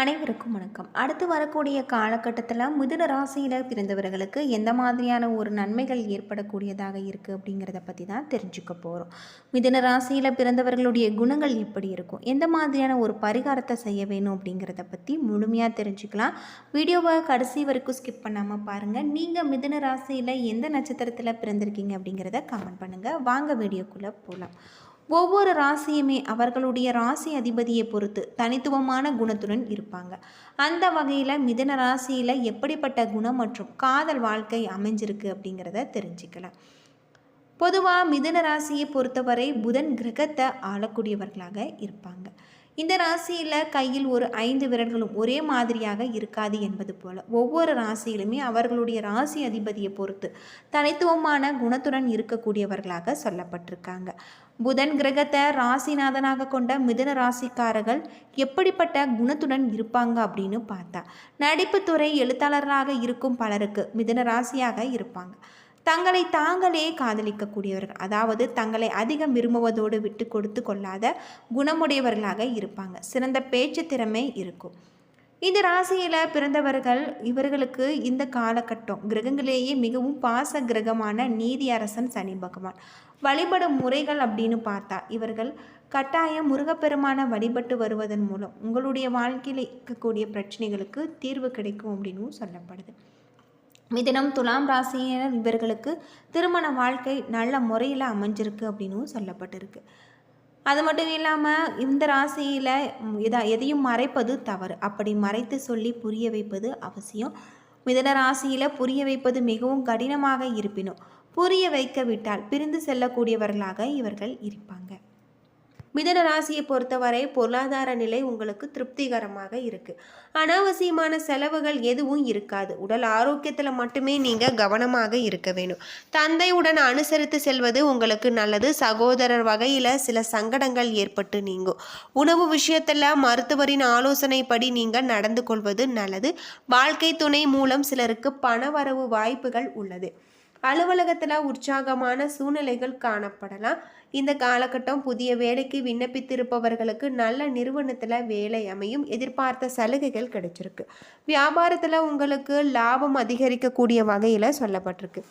அனைவருக்கும் வணக்கம். அடுத்து வரக்கூடிய காலகட்டத்தில் மிதுன ராசியில் பிறந்தவர்களுக்கு எந்த மாதிரியான ஒரு நன்மைகள் ஏற்படக்கூடியதாக இருக்குது அப்படிங்கிறத பற்றி தான் தெரிஞ்சுக்க போகிறோம் மிதுன ராசியில் பிறந்தவர்களுடைய குணங்கள் எப்படி இருக்கும்? எந்த மாதிரியான ஒரு பரிகாரத்தை செய்ய வேணும் அப்படிங்கிறத பற்றி முழுமையாக தெரிஞ்சுக்கலாம். வீடியோவை கடைசி வரைக்கும் ஸ்கிப் பண்ணாமல் பாருங்கள் நீங்கள் மிதுன ராசியில் எந்த நட்சத்திரத்தில் பிறந்திருக்கீங்க அப்படிங்கிறத கமெண்ட் பண்ணுங்கள் வாங்க வீடியோக்குள்ளே போகலாம் ஒவ்வொரு ராசியுமே அவர்களுடைய ராசி அதிபதியை பொறுத்து தனித்துவமான குணத்துடன் இருப்பாங்க. அந்த வகையில் மிதன ராசியில் எப்படிப்பட்ட குணம் மற்றும் காதல் வாழ்க்கை அமைஞ்சிருக்கு அப்படிங்கிறத தெரிஞ்சுக்கலாம். பொதுவாக மிதன ராசியை பொறுத்தவரை புதன் கிரகத்தை ஆளக்கூடியவர்களாக இருப்பாங்க. இந்த ராசியில் கையில் ஒரு ஐந்து விரல்களும் ஒரே மாதிரியாக இருக்காது என்பது போல. ஒவ்வொரு ராசியிலுமே அவர்களுடைய ராசி அதிபதியை பொறுத்து தனித்துவமான குணத்துடன் இருக்கக்கூடியவர்களாக சொல்லப்பட்டிருக்காங்க. புதன் கிரகத்தை ராசிநாதனாக கொண்ட மிதன ராசிக்காரர்கள் எப்படிப்பட்ட குணத்துடன் இருப்பாங்க அப்படின்னு பார்த்தா நடிப்புத்துறை எழுத்தாளராக இருக்கும் பலருக்கு மிதன ராசியாக இருப்பாங்க. தங்களை தாங்களே காதலிக்கக்கூடியவர்கள். அதாவது தங்களை அதிகம் விரும்புவதோடு விட்டு கொடுத்து கொள்ளாத குணமுடையவர்களாக இருப்பாங்க. சிறந்த பேச்சு திறமை இருக்கும். இந்த ராசியில் பிறந்தவர்கள் இவர்களுக்கு இந்த காலகட்டம் கிரகங்களேயே மிகவும் பாச கிரகமான நீதி அரசன் சனி பகவான். வழிபடும் முறைகள் அப்படின்னு பார்த்தா இவர்கள் கட்டாயம் முருகப்பெருமான வழிபட்டு வருவதன் மூலம் உங்களுடைய வாழ்க்கையில் இருக்கக்கூடிய பிரச்சனைகளுக்கு தீர்வு கிடைக்கும் அப்படின்னும் சொல்லப்படுது. மிதினம் துலாம் ராசியினர் இவர்களுக்கு திருமண வாழ்க்கை நல்ல முறையில் அமைஞ்சிருக்கு அப்படின்னும் சொல்லப்பட்டிருக்கு. அது மட்டும் இல்லாமல் இந்த ராசியில் எதா எதையும் மறைப்பது தவறு. அப்படி மறைத்து சொல்லி புரிய வைப்பது அவசியம். மிதன ராசியில் புரிய வைப்பது மிகவும் கடினமாக இருப்பினும் புரிய வைக்க விட்டால் பிரிந்து செல்லக்கூடியவர்களாக இவர்கள் இருப்பாங்க. மிதன ராசியை பொறுத்தவரை பொருளாதார நிலை உங்களுக்கு திருப்திகரமாக இருக்குது அனாவசியமான செலவுகள் எதுவும் இருக்காது. உடல் ஆரோக்கியத்தில் மட்டுமே நீங்கள் கவனமாக இருக்க வேணும் தந்தையுடன் அனுசரித்து செல்வது உங்களுக்கு நல்லது. சகோதரர் வகையில் சில சங்கடங்கள் ஏற்பட்டு நீங்கும். உணவு விஷயத்தில் மருத்துவரின் ஆலோசனைப்படி நீங்கள் நடந்து கொள்வது நல்லது. வாழ்க்கை துணை மூலம் சிலருக்கு பணவரவு வாய்ப்புகள் உள்ளது. அலுவலகத்தில் உற்சாகமான சூழ்நிலைகள் காணப்படலாம். இந்த காலகட்டம் புதிய வேலைக்கு விண்ணப்பித்திருப்பவர்களுக்கு நல்ல நிறுவனத்தில் வேலை அமையும். எதிர்பார்த்த சலுகைகள் கிடைச்சிருக்கு. வியாபாரத்தில் உங்களுக்கு லாபம் அதிகரிக்கக்கூடிய வகையில் சொல்லப்பட்டிருக்கு.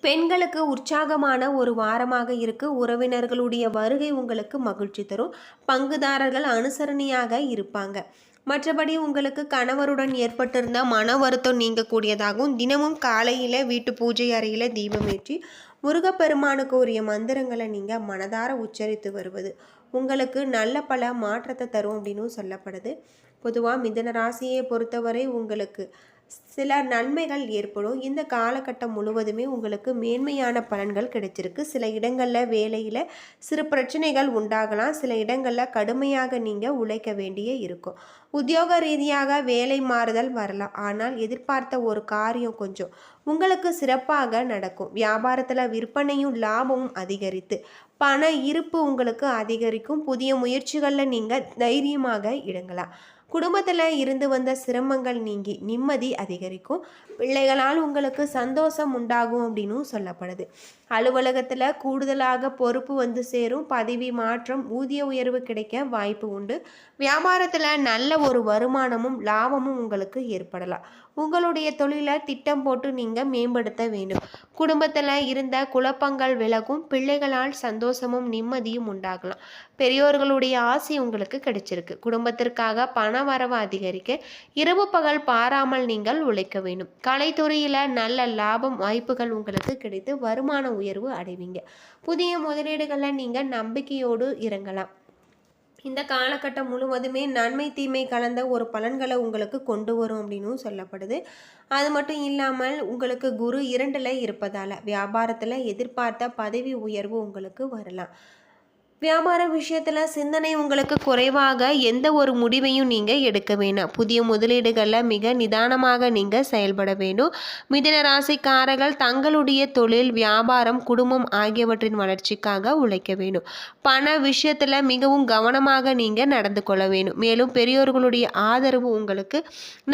பெண்களுக்கு உற்சாகமான ஒரு வாரமாக இருக்கு. உறவினர்களுடைய வருகை உங்களுக்கு மகிழ்ச்சி தரும். பங்குதாரர்கள் அனுசரணையாக இருப்பாங்க. மற்றபடி உங்களுக்கு கணவருடன் ஏற்பட்டிருந்த மன வருத்தம் நீங்கக்கூடியதாகவும் தினமும் காலையில் வீட்டு பூஜை அறையில் தீபமேற்றி முருகப்பெருமானுக்கு உரிய மந்திரங்களை நீங்கள் மனதார உச்சரித்து வருவது உங்களுக்கு நல்ல பல மாற்றத்தை தரும் அப்படின்னு சொல்லப்படுது. பொதுவாக மிதன ராசியை பொறுத்தவரை உங்களுக்கு சில நன்மைகள் ஏற்படும். இந்த காலகட்டம் முழுவதுமே உங்களுக்கு மேன்மையான பலன்கள் கிடைச்சிருக்கு. சில இடங்களில் வேலையில் சிறு பிரச்சனைகள் உண்டாகலாம். சில இடங்களில் கடுமையாக நீங்கள் உழைக்க வேண்டிய இருக்கும். உத்தியோக ரீதியாக வேலை மாறுதல் வரலாம். ஆனால் எதிர்பார்த்த ஒரு காரியம் கொஞ்சம் உங்களுக்கு சிறப்பாக நடக்கும். வியாபாரத்தில் விற்பனையும் லாபமும் அதிகரித்து பண இருப்பு உங்களுக்கு அதிகரிக்கும். புதிய முயற்சிகளில் நீங்கள் தைரியமாக இடங்கலாம் குடும்பத்தில் இருந்து வந்த சிரமங்கள் நீங்கி நிம்மதி அதிகரிக்கும். பிள்ளைகளால் உங்களுக்கு சந்தோஷம் உண்டாகும் அப்படின்னும் சொல்லப்படுது. அலுவலகத்தில் கூடுதலாக பொறுப்பு வந்து சேரும். பதவி மாற்றம் ஊதிய உயர்வு கிடைக்க வாய்ப்பு உண்டு. வியாபாரத்தில் நல்ல ஒரு வருமானமும் லாபமும் உங்களுக்கு ஏற்படலாம். உங்களுடைய தொழிலை திட்டம் போட்டு நீங்கள் மேம்படுத்த வேண்டும். குடும்பத்தில் இருந்த குழப்பங்கள் விலகும். பிள்ளைகளால் சந்தோஷமும் நிம்மதியும் உண்டாகலாம். பெரியோர்களுடைய ஆசை உங்களுக்கு கிடைச்சிருக்கு. குடும்பத்திற்காக பண பணவரவு அதிகரிக்க இரவு பகல் பாராமல் நீங்கள் உழைக்க வேண்டும். கலைத்துறையில் நல்ல லாபம் வாய்ப்புகள் உங்களுக்கு கிடைத்து வருமான உயர்வு அடைவீங்க. புதிய முதலீடுகளை நீங்கள் நம்பிக்கையோடு இறங்கலாம். இந்த காலகட்டம் முழுவதுமே நன்மை தீமை கலந்த ஒரு பலன்களை உங்களுக்கு கொண்டு வரும் அப்படின்னும் சொல்லப்படுது. அது மட்டும் இல்லாமல் உங்களுக்கு குரு இரண்டில் இருப்பதால் வியாபாரத்தில் எதிர்பார்த்த பதவி உயர்வு உங்களுக்கு வரலாம். வியாபார விஷயத்தில் சிந்தனை உங்களுக்கு குறைவாக எந்த ஒரு முடிவையும் நீங்கள் எடுக்க வேணாம். புதிய முதலீடுகளில் மிக நிதானமாக நீங்கள் செயல்பட வேணும் மிதன ராசிக்காரர்கள் தங்களுடைய தொழில் வியாபாரம் குடும்பம் ஆகியவற்றின் வளர்ச்சிக்காக உழைக்க வேணும் பண விஷயத்தில் மிகவும் கவனமாக நீங்கள் நடந்து கொள்ள வேணும் மேலும் பெரியோர்களுடைய ஆதரவு உங்களுக்கு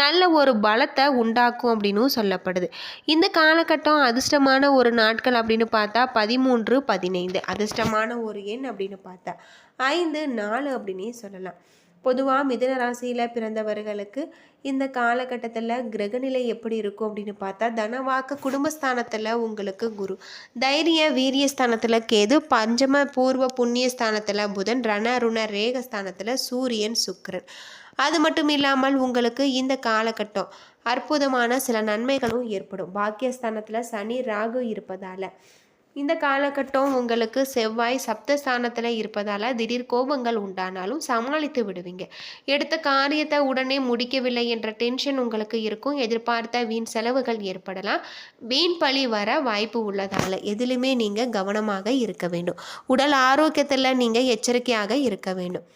நல்ல ஒரு பலத்தை உண்டாக்கும் அப்படின்னு சொல்லப்படுது. இந்த காலகட்டம் அதிர்ஷ்டமான ஒரு நாட்கள் அப்படின்னு பார்த்தா பதிமூன்று பதினைந்து. அதிர்ஷ்டமான ஒரு எண் அப்படின்னு பார்த்தா ஐந்து நாலு அப்படின்னே சொல்லலாம். பொதுவாக மிதன ராசியில் பிறந்தவர்களுக்கு இந்த காலகட்டத்தில் கிரகநிலை எப்படி இருக்கும் அப்படின்னு பார்த்தா தனவாக்க குடும்பஸ்தானத்தில் உங்களுக்கு குரு. தைரிய வீரியஸ்தானத்தில் கேது பஞ்சம பூர்வ புண்ணியஸ்தானத்தில் புதன் ரண ருண ரேகஸ்தானத்தில் சூரியன் சுக்கரன். அது மட்டும் இல்லாமல் உங்களுக்கு இந்த காலகட்டம் அற்புதமான சில நன்மைகளும் ஏற்படும். பாக்கியஸ்தானத்தில் சனி ராகு இருப்பதால். இந்த காலகட்டம் உங்களுக்கு செவ்வாய் சப்தஸ்தானத்தில் இருப்பதால் திடீர் கோபங்கள் உண்டானாலும் சமாளித்து விடுவீங்க. எடுத்த காரியத்தை உடனே முடிக்கவில்லை என்ற டென்ஷன் உங்களுக்கு இருக்கும். எதிர்பார்த்த வீண் செலவுகள் ஏற்படலாம். வீண் பழி வர வாய்ப்பு உள்ளதால் எதிலுமே நீங்கள் கவனமாக இருக்க வேண்டும். உடல் ஆரோக்கியத்தில் நீங்கள் எச்சரிக்கையாக இருக்க வேண்டும்.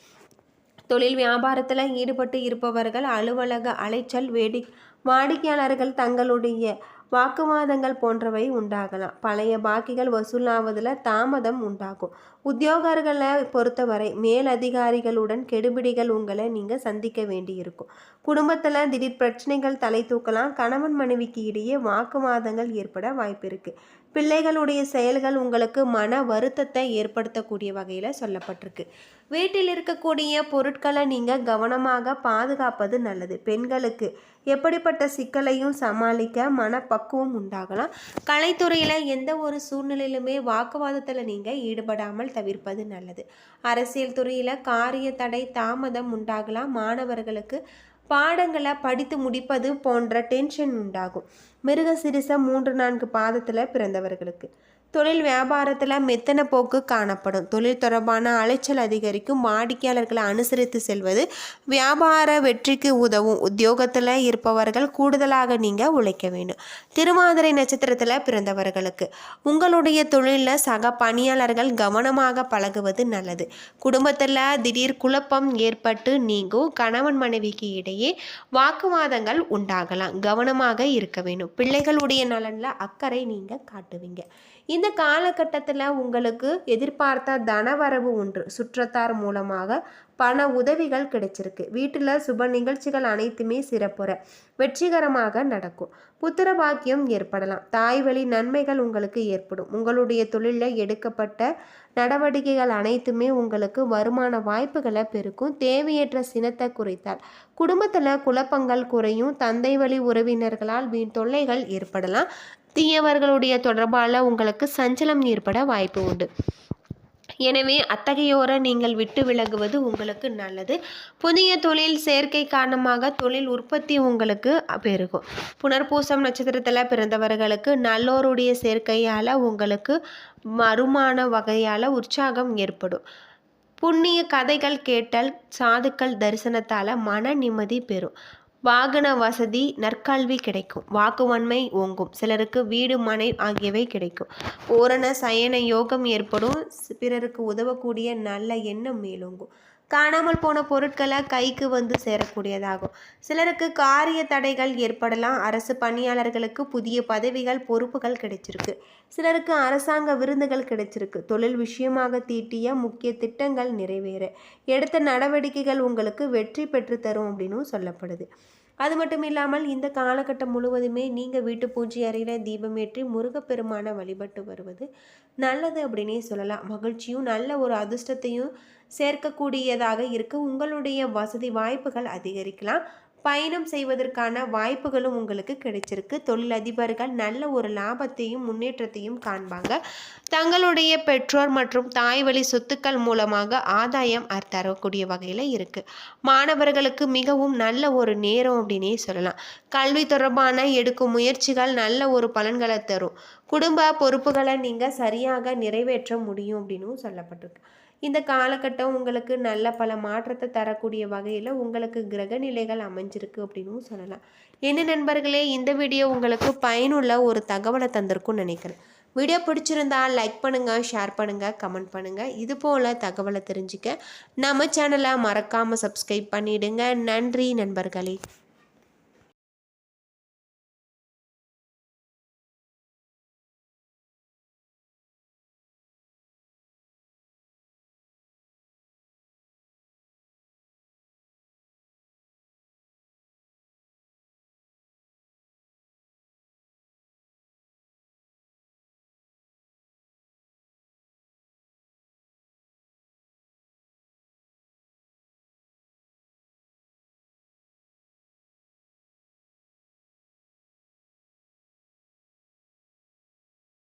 தொழில் வியாபாரத்தில் ஈடுபட்டு இருப்பவர்கள் அலுவலக அலைச்சல் வேடி வாடிக்கையாளர்கள் தங்களுடைய வாக்குவாதங்கள் போன்றவை உண்டாகலாம். பழைய பாக்கிகள் வசூலாவதில் தாமதம் உண்டாகும். உத்தியோகர்களை பொறுத்தவரை மேலதிகாரிகளுடன் கெடுபிடிகள் உங்களை நீங்கள் சந்திக்க வேண்டியிருக்கும். குடும்பத்தில் திடீர் பிரச்சனைகள் தலை தூக்கலாம் கணவன் மனைவிக்கு இடையே வாக்குவாதங்கள் ஏற்பட வாய்ப்பு இருக்குது பிள்ளைகளுடைய செயல்கள் உங்களுக்கு மன வருத்தத்தை ஏற்படுத்தக்கூடிய வகையில் சொல்லப்பட்டிருக்கு. வீட்டில் இருக்கக்கூடிய பொருட்களை நீங்கள் கவனமாக பாதுகாப்பது நல்லது. பெண்களுக்கு எப்படிப்பட்ட சிக்கலையும் சமாளிக்க மனப்பக்குவம் உண்டாகலாம். கலைத்துறையில் எந்த ஒரு சூழ்நிலையிலுமே வாக்குவாதத்தில் நீங்கள் ஈடுபடாமல் தவிர்ப்பது நல்லது. அரசியல் துறையில் காரிய தடை தாமதம் உண்டாகலாம். மாணவர்களுக்கு பாடங்களை படித்து முடிப்பது போன்ற டென்ஷன் உண்டாகும். மிருக சிறுச மூன்று நான்கு பாதத்தில் பிறந்தவர்களுக்கு. தொழில் வியாபாரத்தில் மெத்தன போக்கு காணப்படும். தொழில் தொடர்பான அலைச்சல் அதிகரிக்கும். வாடிக்கையாளர்களை அனுசரித்து செல்வது வியாபார வெற்றிக்கு உதவும். உத்தியோகத்தில் இருப்பவர்கள் கூடுதலாக நீங்கள் உழைக்க வேண்டும். திருமாதிரை நட்சத்திரத்தில் பிறந்தவர்களுக்கு உங்களுடைய தொழிலில் சக பணியாளர்கள் கவனமாக பழகுவது நல்லது. குடும்பத்தில் திடீர் குழப்பம் ஏற்பட்டு நீங்கும். கணவன் மனைவிக்கு இடையே வாக்குவாதங்கள் உண்டாகலாம். கவனமாக இருக்க வேண்டும். பிள்ளைகளுடைய நலனில் அக்கறை நீங்கள் காட்டுவீங்க. இந்த காலகட்டத்தில் உங்களுக்கு எதிர்பார்த்த தனவரவு ஒன்று சுற்றத்தார் மூலமாக பண உதவிகள் கிடைச்சிருக்கு. வீட்டில் சுப நிகழ்ச்சிகள் அனைத்துமே சிறப்புற வெற்றிகரமாக நடக்கும். புத்திர பாக்கியம் ஏற்படலாம். தாய் வழி நன்மைகள் உங்களுக்கு ஏற்படும். உங்களுடைய தொழிலில் எடுக்கப்பட்ட நடவடிக்கைகள் அனைத்துமே உங்களுக்கு வருமான வாய்ப்புகளை பெருக்கும். தேவையற்ற சினத்தை குறைத்தால் குடும்பத்தில் குழப்பங்கள் குறையும். தந்தை வழி உறவினர்களால் வீண் தொல்லைகள் ஏற்படலாம். தீயவர்களுடைய தொடர்பால் உங்களுக்கு சஞ்சலம் ஏற்பட வாய்ப்பு உண்டு. எனவே அத்தகையோரை நீங்கள் விட்டு விலகுவது உங்களுக்கு நல்லது. புதிய தொழில் சேர்க்கை காரணமாக தொழில் உற்பத்தி உங்களுக்கு பெருகும். புனர்பூசம் நட்சத்திரத்தில் பிறந்தவர்களுக்கு நல்லோருடைய சேர்க்கையால் உங்களுக்கு வருமான வகையால் உற்சாகம் ஏற்படும். புண்ணிய கதைகள் கேட்டல் சாதுக்கள் தரிசனத்தால் மன நிம்மதி பெறும். வாகன வசதி நற்கல்வி கிடைக்கும். வாக்குவன்மை ஓங்கும். சிலருக்கு வீடு மனை ஆகியவை கிடைக்கும். ஓரண சயன யோகம் ஏற்படும். பிறருக்கு உதவக்கூடிய நல்ல எண்ணம் மேலோங்கும். காணாமல் போன பொருட்களை கைக்கு வந்து சேரக்கூடியதாகும். சிலருக்கு காரிய தடைகள் ஏற்படலாம். அரசு பணியாளர்களுக்கு புதிய பதவிகள் பொறுப்புகள் கிடைச்சிருக்கு. சிலருக்கு அரசாங்க விருந்துகள் கிடைச்சிருக்கு. தொழில் விஷயமாக தீட்டிய முக்கிய திட்டங்கள் நிறைவேற. எடுத்த நடவடிக்கைகள் உங்களுக்கு வெற்றி பெற்று தரும் அப்படின்னு சொல்லப்படுது. அது மட்டும் இல்லாமல் இந்த காலகட்டம் முழுவதுமே நீங்கள் வீட்டு பூஜை அறையில் தீபமேற்றி முருகப்பெருமானை வழிபட்டு வருவது நல்லது அப்படின்னே சொல்லலாம். மகிழ்ச்சியும் நல்ல ஒரு அதிர்ஷ்டத்தையும் சேர்க்கக்கூடியதாக இருக்க. உங்களுடைய வசதி வாய்ப்புகள் அதிகரிக்கலாம். பயணம் செய்வதற்கான வாய்ப்புகளும் உங்களுக்கு கிடைச்சிருக்கு. தொழிலதிபர்கள் நல்ல ஒரு லாபத்தையும் முன்னேற்றத்தையும் காண்பாங்க. தங்களுடைய பெற்றோர் மற்றும் தாய் வழி சொத்துக்கள் மூலமாக ஆதாயம் தரக்கூடிய வகையில் இருக்குது மாணவர்களுக்கு மிகவும் நல்ல ஒரு நேரம் அப்படின்னே சொல்லலாம். கல்வி தொடர்பான எடுக்கும் முயற்சிகள் நல்ல ஒரு பலன்களை தரும். குடும்ப பொறுப்புகளை நீங்கள் சரியாக நிறைவேற்ற முடியும் அப்படின்னும் சொல்லப்பட்டிருக்கு. இந்த காலகட்டம் உங்களுக்கு நல்ல பல மாற்றத்தை தரக்கூடிய வகையில் உங்களுக்கு கிரக நிலைகள் அமைஞ்சிருக்கு அப்படின்னு சொல்லலாம். என்ன நண்பர்களே இந்த வீடியோ உங்களுக்கு பயனுள்ள ஒரு தகவலை தந்திருக்கும்னு நினைக்கிறேன். வீடியோ பிடிச்சிருந்தா லைக் பண்ணுங்கள் ஷேர் பண்ணுங்கள் கமெண்ட் பண்ணுங்கள் இது போல் தகவலை தெரிஞ்சுக்க நம்ம சேனலை மறக்காமல் சப்ஸ்கிரைப் பண்ணிவிடுங்க நன்றி நண்பர்களே.